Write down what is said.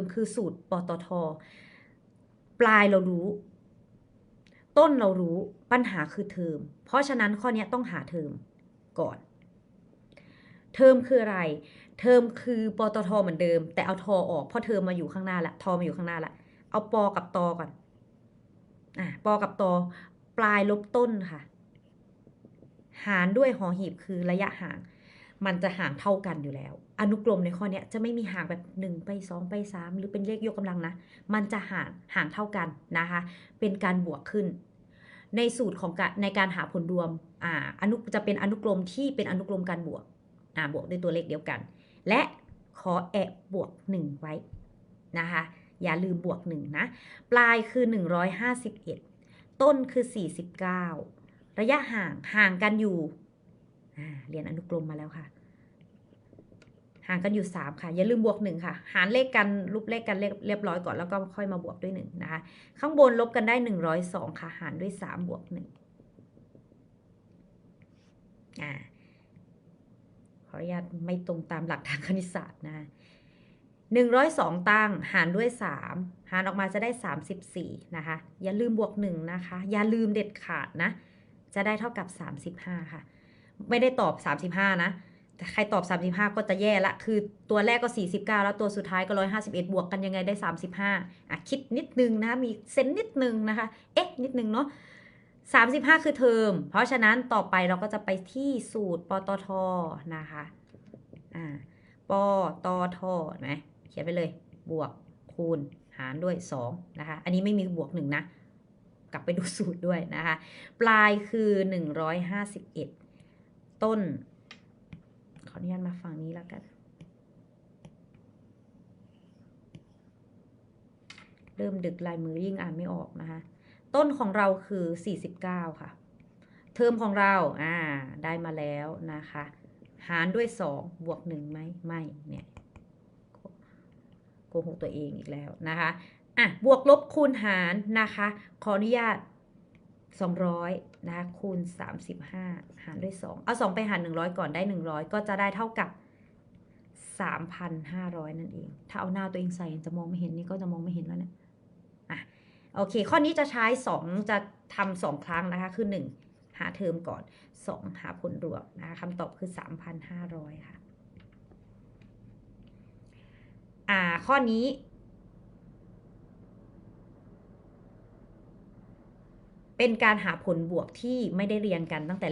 มคือสูตรปตท ปลายเรารู้ ต้นเรารู้ปัญหาคือเทอม เพราะฉะนั้นข้อนี้ต้องหาเทอมก่อน เทอมคืออะไร เทอมคือปตทเหมือนเดิม แต่เอาทอออกเพราะเทอมมาอยู่ข้างหน้าละทอมาอยู่ข้างหน้าละเอาปอกับตอก่อนอะปอกับตอปลายลบต้นค่ะ หารด้วยหอหีบคือระยะห่าง มันจะห่างเท่ากันอยู่แล้ว อนุกรมในข้อนี้จะไม่มีห่างแบบ 1 ไป 2 ไป 3 หรือเป็นเลขยกกำลังนะ มันจะห่างห่างเท่ากันนะคะ เป็นการบวกขึ้น ในสูตรของการในการหาผลรวมอ่าอนุจะเป็นอนุกรมที่เป็นอนุกรมการบวกอ่าบวกด้วยตัวเลขเดียวกัน และขอแอบบวก 1 ไว้นะคะอย่าลืมบวก 1 นะ ปลายคือ 151 ต้นคือ 49 ระยะห่างห่างกันอยู่ เรียนอนุกรมมาแล้วค่ะ ห่างกันอยู่ 3 ค่ะ อย่าลืมบวก 1 ค่ะ หารเลขกันรูปเลขกันเรียบร้อยก่อนแล้วก็ค่อยมาบวกด้วย 1 นะคะ ข้างบนลบกันได้ 102 ค่ะ หารด้วย 3 บวก1อ่าขออนุญาตไม่ตรงตามหลักทางคณิตศาสตร์นะคะ102ตั้งหารด้วย3หารออกมาจะได้34นะคะ อย่าลืมบวก1นะคะ อย่าลืมเด็ดขาดนะ จะได้เท่ากับ35ค่ะ ไม่ได้ตอบ 35 นะแต่ใครตอบ 35 ก็จะแย่ละ คือตัวแรกก็ 49 แล้วตัวสุดท้ายก็ 151 บวกกันยังไงได้ 35 อะ คิดนิดนึงนะ มีเซนนิดนึงนะคะ เอ๊ะ นิดนึงเนาะ 35 คือเทอม เพราะฉะนั้นต่อไปเราก็จะไปที่สูตรปตทนะคะ อ่า ปตทไหมเขียนไปเลย บวกคูณหารด้วย 2 นะคะ อันนี้ไม่มีบวก 1 นะ กลับไปดูสูตรด้วยนะคะ ปลายคือ 151 ต้น ขออนุญาตมาฝั่งนี้แล้วกัน เริ่มดึกลายมือยิ่งอ่านไม่ออกนะคะ ต้นของเราคือ 49 ค่ะ เทอมของเรา อ่า ได้มาแล้วนะคะ หารด้วย 2 บวก1ไหมไม่ เนี่ยโกหกตัวเองอีกแล้วนะคะ อะ บวกลบคูณหารนะคะ ขออนุญาต 200นะคะคูณ 35 หารด้วย 2 เอา 2 ไปหาร 100 ก่อนได้ 100 ก็จะได้เท่ากับ 3,500 นั่นเอง ถ้าเอาหน้าตัวเองใส่จะมองไม่เห็นนี่ก็จะมองไม่เห็นแล้วเนี่ยอะโอเค ข้อนี้จะใช้ 2 จะทำสองครั้งนะคะ คือ 1 หาเทอมก่อน 2 หาผลรวมนะคะคำตอบคือ 3,500 ค่ะ อ่า ข้อนี้ เป็นการหาผลบวกที่ไม่ได้เรียงกันตั้งแต่